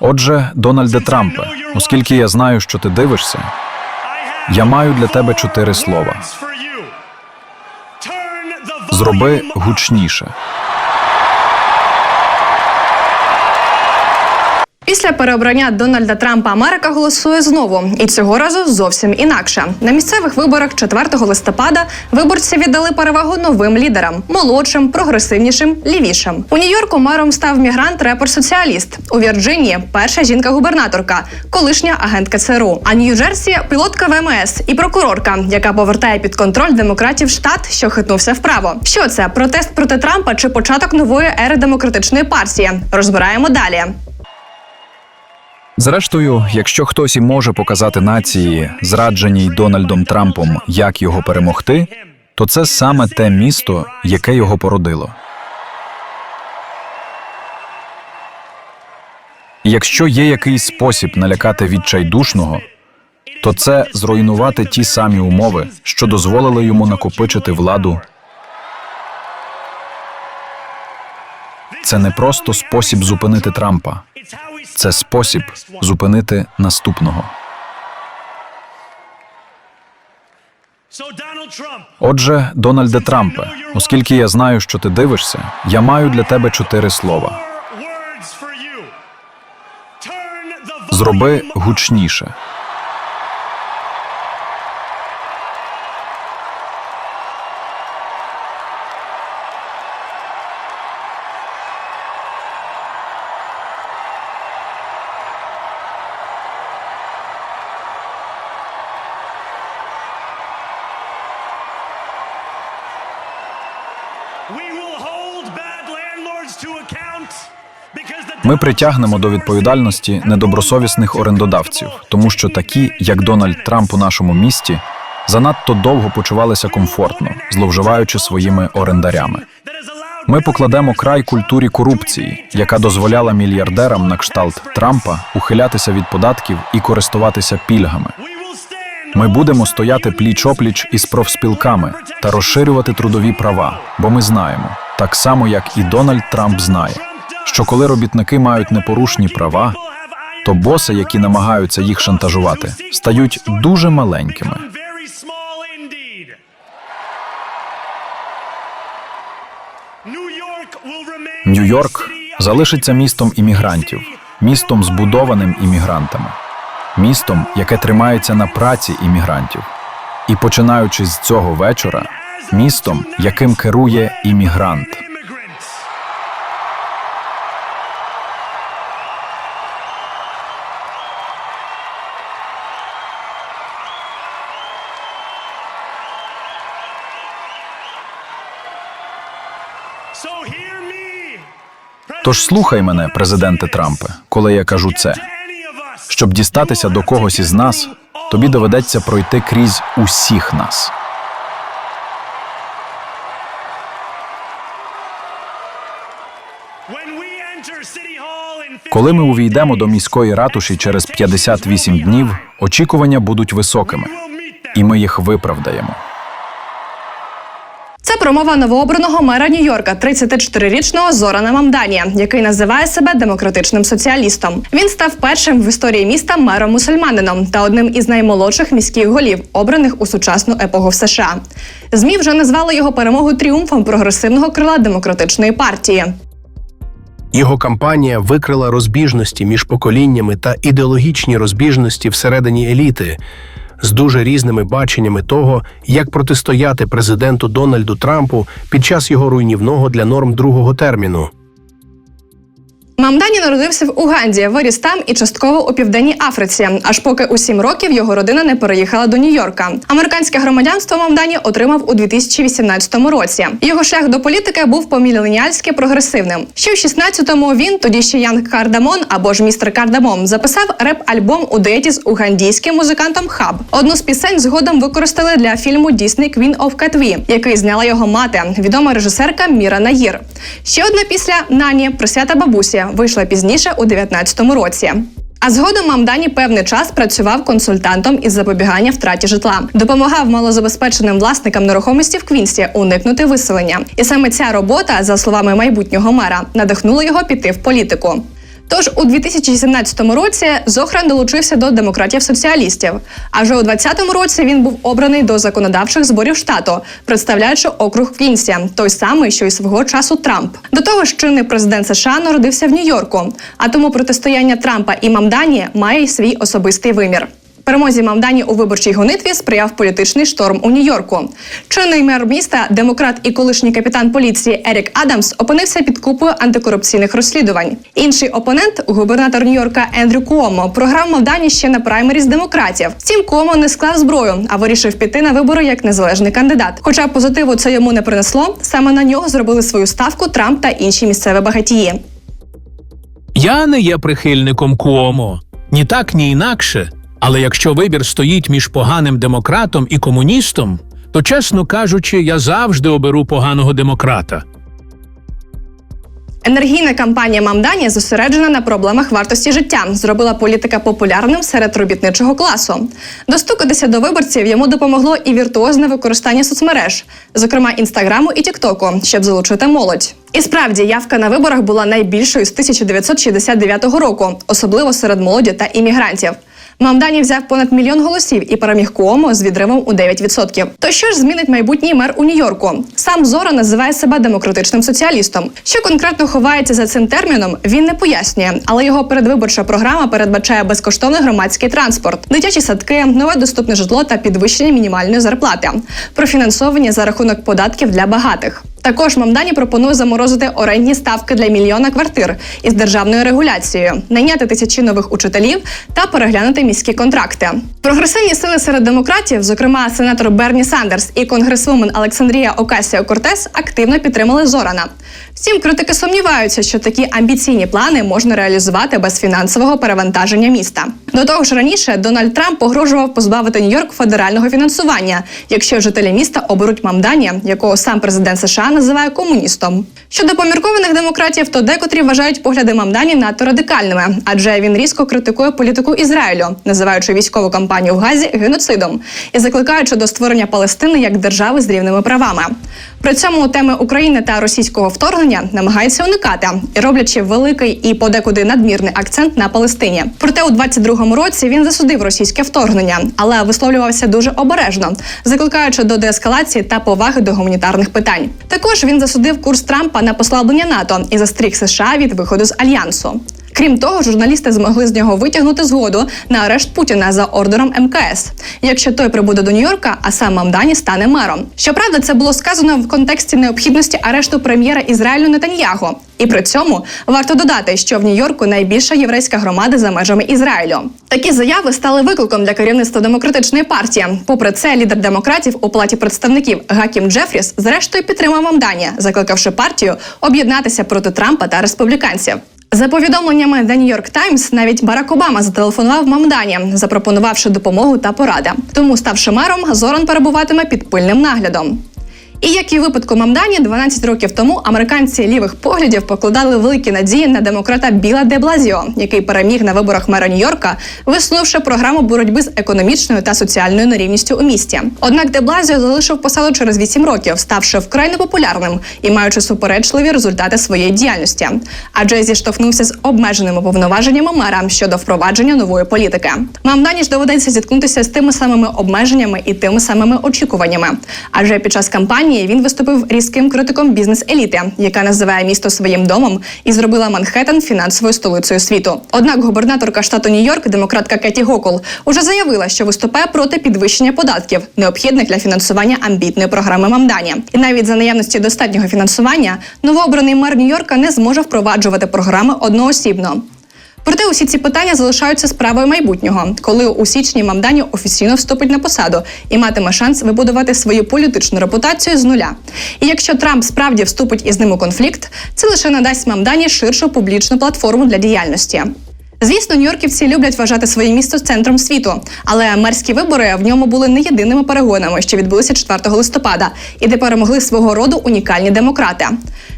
Отже, Дональде Трампе, оскільки я знаю, що ти дивишся, я маю для тебе чотири слова. Зроби гучніше. Після переобрання Дональда Трампа Америка голосує знову, і цього разу зовсім інакше. На місцевих виборах 4 листопада виборці віддали перевагу новим лідерам молодшим, прогресивнішим, лівішим. У Нью-Йорку мером став мігрант репер соціаліст. У Вірджинії перша жінка-губернаторка, колишня агентка ЦРУ. А Нью-Джерсі пілотка ВМС і прокурорка, яка повертає під контроль демократів штат, що хитнувся вправо. Що це протест проти Трампа чи початок нової ери демократичної партії? Розбираємо далі. Зрештою, якщо хтось і може показати нації, зрадженій Дональдом Трампом, як його перемогти, то це саме те місто, яке його породило. Якщо є якийсь спосіб налякати відчайдушного, то це зруйнувати ті самі умови, що дозволили йому накопичити владу. Це не просто спосіб зупинити Трампа, це спосіб зупинити наступного. Отже, Дональде Трампе, оскільки я знаю, що ти дивишся, я маю для тебе чотири слова. Зроби гучніше. Ми притягнемо до відповідальності недобросовісних орендодавців, тому що такі, як Дональд Трамп у нашому місті, занадто довго почувалися комфортно, зловживаючи своїми орендарями. Ми покладемо край культурі корупції, яка дозволяла мільярдерам на кшталт Трампа ухилятися від податків і користуватися пільгами. Ми будемо стояти пліч-опліч із профспілками та розширювати трудові права, бо ми знаємо, так само як і Дональд Трамп знає, що коли робітники мають непорушні права, то боси, які намагаються їх шантажувати, стають дуже маленькими. Нью-Йорк залишиться містом іммігрантів, містом збудованим іммігрантами, містом, яке тримається на праці іммігрантів. І починаючи з цього вечора, містом, яким керує іммігрант. Тож слухай мене, президенте Трампе, коли я кажу це. Щоб дістатися до когось із нас, тобі доведеться пройти крізь усіх нас. When we enter City Hall in 50 Коли ми увійдемо до міської ратуші через 58 днів, очікування будуть високими, і ми їх виправдаємо. Це промова новообраного мера Нью-Йорка, 34-річного Зорана Мамдані, який називає себе демократичним соціалістом. Він став першим в історії міста мером мусульманином та одним із наймолодших міських голів, обраних у сучасну епоху в США. Змі вже назвали його перемогу тріумфом прогресивного крила демократичної партії. Його кампанія викрила розбіжності між поколіннями та ідеологічні розбіжності всередині еліти з дуже різними баченнями того, як протистояти президенту Дональду Трампу під час його руйнівного для норм другого терміну. Мамдані народився в Уганді, виріс там і частково у південній Африці, аж поки у сім років його родина не переїхала до Нью-Йорка. Американське громадянство Мамдані отримав у 2018 році. Його шлях до політики був поміленіальськи прогресивним. Ще в 16-му він, тоді ще Янг Кардамон або ж містер Кардамон, записав реп-альбом у дуеті з угандійським музикантом Хаб. Одну з пісень згодом використали для фільму Disney Queen of Katwe, який зняла його мати, відома режисерка Міра Наїр. Ще одна після Нані присвята бабусі вийшла пізніше у 19-му році. А згодом Мамдані певний час працював консультантом із запобігання втраті житла, допомагав малозабезпеченим власникам нерухомості в Квінсі уникнути виселення. І саме ця робота, за словами майбутнього мера, надихнула його піти в політику. Тож у 2017 році Зохран долучився до демократів-соціалістів. А у 2020 році він був обраний до законодавчих зборів штату, представляючи округ Квінсі, той самий, що й свого часу Трамп. До того ж, чинний президент США народився в Нью-Йорку, а тому протистояння Трампа і Мамдані має й свій особистий вимір. Перемозі Мамдані у виборчій гонитві сприяв політичний шторм у Нью-Йорку. Чинний мер міста, демократ і колишній капітан поліції Ерік Адамс опинився під купою антикорупційних розслідувань. Інший опонент, губернатор Нью-Йорка Ендрю Куомо, програв Мамдані ще на праймері з демократів. Втім, Куомо не склав зброю, а вирішив піти на вибори як незалежний кандидат. Хоча позитиву це йому не принесло, саме на нього зробили свою ставку Трамп та інші місцеві багатії. Я не є прихильником Куомо. Ні так, ні інакше. Але якщо вибір стоїть між поганим демократом і комуністом, то, чесно кажучи, я завжди оберу поганого демократа. Енергійна кампанія Мамдані зосереджена на проблемах вартості життя, зробила політика популярним серед робітничого класу. Достукатися до виборців йому допомогло і віртуозне використання соцмереж, зокрема інстаграму і Тіктоку, щоб залучити молодь. І справді явка на виборах була найбільшою з 1969 року, особливо серед молоді та іммігрантів. Мамдані взяв понад мільйон голосів і переміг Куомо з відривом у 9%. То що ж змінить майбутній мер у Нью-Йорку? Сам Зора називає себе демократичним соціалістом. Що конкретно ховається за цим терміном, він не пояснює, але його передвиборча програма передбачає безкоштовний громадський транспорт, дитячі садки, нове доступне житло та підвищення мінімальної зарплати, профінансовані за рахунок податків для багатих. Також Мамдані пропонує заморозити орендні ставки для мільйона квартир із державною регуляцією, найняти тисячі нових учителів та переглянути міські контракти. Прогресивні сили серед демократів, зокрема сенатор Берні Сандерс і конгресвумен Олександрія Окасіо Кортес, активно підтримали Зорана. Втім, критики сумніваються, що такі амбіційні плани можна реалізувати без фінансового перевантаження міста. До того ж, раніше Дональд Трамп погрожував позбавити Нью-Йорк федерального фінансування, якщо жителі міста оберуть Мамдані, якого сам президент США називає комуністом. Щодо поміркованих демократів, то декотрі вважають погляди Мамдані надто радикальними, адже він різко критикує політику Ізраїлю, називаючи військову кампанію в Газі геноцидом і закликаючи до створення Палестини як держави з рівними правами. При цьому теми України та російського вторгнення намагається уникати роблячи великий і подекуди надмірний акцент на Палестині. Проте у 22-му році він засудив російське вторгнення, але висловлювався дуже обережно, закликаючи до деескалації та поваги до гуманітарних питань. Також він засудив курс Трампа на послаблення НАТО і застріг США від виходу з альянсу. Крім того, журналісти змогли з нього витягнути згоду на арешт Путіна за ордером МКС, якщо той прибуде до Нью-Йорка, а сам Мамдані стане мером. Щоправда, це було сказано в контексті необхідності арешту прем'єра Ізраїлю Нетаньяго. І при цьому варто додати, що в Нью-Йорку найбільша єврейська громада за межами Ізраїлю. Такі заяви стали викликом для керівництва демократичної партії. Попри це, лідер демократів у палаті представників Гакім Джефріс зрештою підтримав Мамдані, закликавши партію об'єднатися проти Трампа та республіканців. За повідомленнями The New York Times, навіть Барак Обама зателефонував Мамдані, запропонувавши допомогу та поради. Тому, ставши мером, Зоран перебуватиме під пильним наглядом. І як і в випадку Мамдані, 12 років тому американці лівих поглядів покладали великі надії на демократа Біла де Блазіо, який переміг на виборах мера Нью-Йорка, висунувши програму боротьби з економічною та соціальною нерівністю у місті. Однак де Блазіо залишив посаду через 8 років, ставши вкрай непопулярним і маючи суперечливі результати своєї діяльності. Адже зіштовхнувся з обмеженими повноваженнями мера щодо впровадження нової політики. Мамдані ж доведеться зіткнутися з тими самими обмеженнями і тими самими очікуваннями. Адже під час кампанії він виступив різким критиком бізнес-еліти, яка називає місто своїм домом і зробила Манхеттен фінансовою столицею світу. Однак губернаторка штату Нью-Йорк, демократка Кеті Гокол, уже заявила, що виступає проти підвищення податків, необхідних для фінансування амбітної програми Мамдані. І навіть за наявності достатнього фінансування новообраний мер Нью-Йорка не зможе впроваджувати програми одноосібно. Проте усі ці питання залишаються справою майбутнього, коли у січні Мамдані офіційно вступить на посаду і матиме шанс вибудувати свою політичну репутацію з нуля. І якщо Трамп справді вступить із ним у конфлікт, це лише надасть Мамдані ширшу публічну платформу для діяльності. Звісно, нью-йорківці люблять вважати своє місто центром світу, але мерські вибори в ньому були не єдиними перегонами, що відбулися 4 листопада, і де перемогли свого роду унікальні демократи.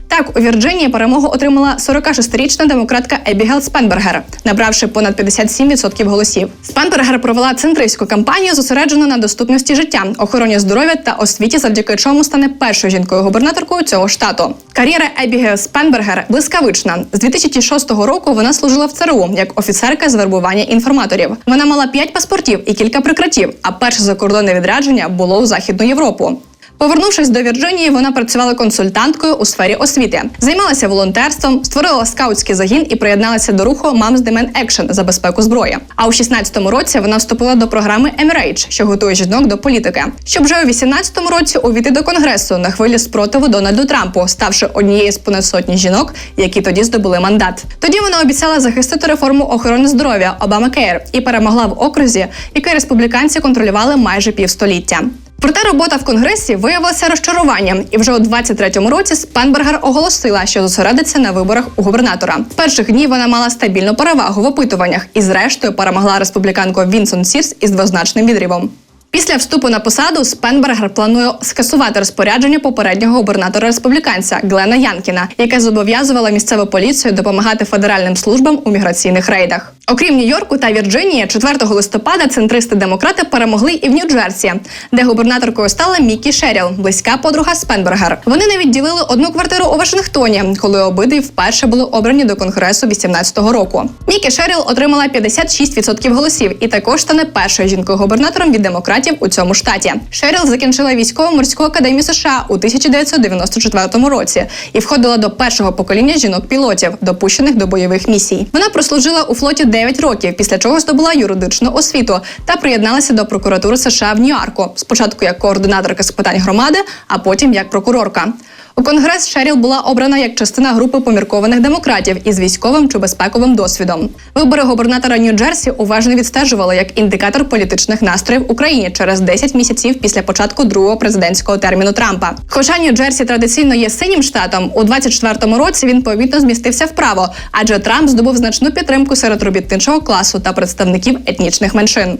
Так, у Вірджинії перемогу отримала 46-річна демократка Ебігел Спенбергер, набравши понад 57% голосів. Спенбергер провела центристську кампанію, зосереджену на доступності життя, охороні здоров'я та освіті, завдяки чому стане першою жінкою-губернаторкою цього штату. Кар'єра Ебігел Спенбергер блискавична. З 2006 року вона служила в ЦРУ як офіцерка з вербування інформаторів. Вона мала п'ять паспортів і кілька прикриттів. А перше закордонне відрядження було у Західну Європу. Повернувшись до Вірджинії, вона працювала консультанткою у сфері освіти, займалася волонтерством, створила скаутський загін і приєдналася до руху Moms Demand Action за безпеку зброї. А у 16-му році вона вступила до програми Emerage, що готує жінок до політики, щоб вже у 18-му році увійти до конгресу на хвилі спротиву Дональду Трампу, ставши однією з понад сотні жінок, які тоді здобули мандат. Тоді вона обіцяла захистити реформу охорони здоров'я Obamacare і перемогла в окрузі, який республіканці контролювали майже півстоліття. Проте робота в конгресі виявилася розчаруванням, і вже у 23-му році Спенбергер оголосила, що зосередиться на виборах у губернатора. Перших днів вона мала стабільну перевагу в опитуваннях і, зрештою, перемогла республіканку Вінсон Сірс із двозначним відривом. Після вступу на посаду Спенбергер планує скасувати розпорядження попереднього губернатора республіканця Глена Янкіна, яке зобов'язувало місцеву поліцію допомагати федеральним службам у міграційних рейдах. Окрім Нью-Йорку та Вірджинії, 4 листопада центристи-демократи перемогли і в Нью-Джерсі, де губернаторкою стала Мікі Шеріл, близька подруга Спенбергер. Вони навіть ділили одну квартиру у Вашингтоні, коли обидві вперше були обрані до конгресу 18-го року. Мікі Шеріл отримала 56% голосів і також стане першою жінкою-губернатором від демократів у цьому штаті. Шеріл закінчила військово-морську академію США у 1994 році і входила до першого покоління жінок-пілотів, допущених до бойових місій. Вона прослужила у флоті 9 років, після чого здобула юридичну освіту та приєдналася до прокуратури США в Нью-Йорку. Спочатку як координаторка з питань громади, а потім як прокурорка. У конгрес Шеріл була обрана як частина групи поміркованих демократів із військовим чи безпековим досвідом. Вибори губернатора Нью-Джерсі уважно відстежували як індикатор політичних настроїв Україні через 10 місяців після початку другого президентського терміну Трампа. Хоча Нью-Джерсі традиційно є синім штатом, у 24-му році він помітно змістився вправо, адже Трамп здобув значну підтримку серед робітничого класу та представників етнічних меншин.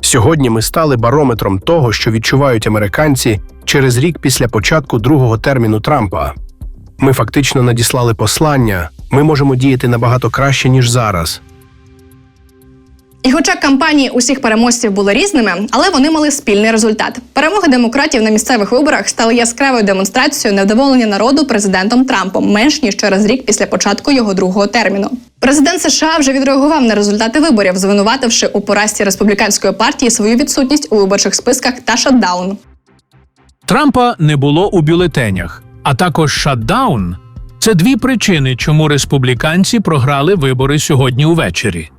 Сьогодні ми стали барометром того, що відчувають американці через рік після початку другого терміну Трампа. Ми фактично надіслали послання. Ми можемо діяти набагато краще ніж зараз. І хоча кампанії усіх переможців були різними, але вони мали спільний результат. Перемоги демократів на місцевих виборах стали яскравою демонстрацією невдоволення народу президентом Трампом менш ніж через рік після початку його другого терміну. Президент США вже відреагував на результати виборів, звинувативши у поразці республіканської партії свою відсутність у виборчих списках та шатдаун. Трампа не було у бюлетенях, а також шатдаун це дві причини, чому республіканці програли вибори сьогодні увечері.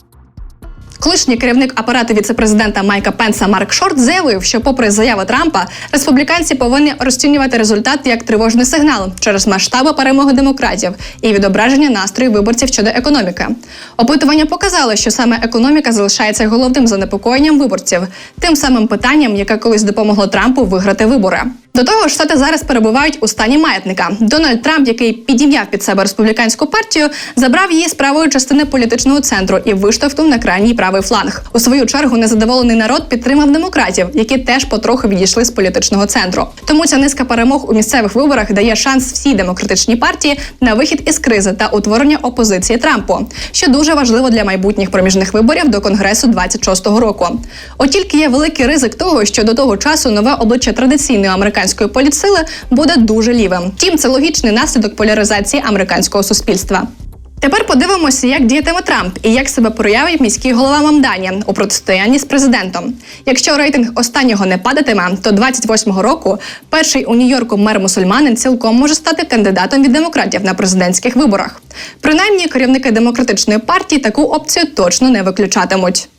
Колишній керівник апарату віцепрезидента Майка Пенса Марк Шорт заявив, що, попри заяви Трампа, республіканці повинні розцінювати результат як тривожний сигнал через масштаби перемоги демократів і відображення настроїв виборців щодо економіки. Опитування показало, що саме економіка залишається головним занепокоєнням виборців, тим самим питанням, яке колись допомогло Трампу виграти вибори. До того ж, штати зараз перебувають у стані маятника. Дональд Трамп, який підім'яв під себе республіканську партію, забрав її з правої частини політичного центру і виштовхнув на крайній правий фланг. У свою чергу незадоволений народ підтримав демократів, які теж потроху відійшли з політичного центру. Тому ця низка перемог у місцевих виборах дає шанс всій демократичній партії на вихід із кризи та утворення опозиції Трампу, що дуже важливо для майбутніх проміжних виборів до конгресу 26-го року. От тільки є великий ризик того, що до того часу нове обличчя традиційної американської політсили буде дуже лівим. Втім, це логічний наслідок поляризації американського суспільства. Тепер подивимося, як діятиме Трамп і як себе проявить міський голова Мамдані у протистоянні з президентом. Якщо рейтинг останнього не падатиме, то 28-го року перший у Нью-Йорку мер мусульманин цілком може стати кандидатом від демократів на президентських виборах. Принаймні, керівники демократичної партії таку опцію точно не виключатимуть.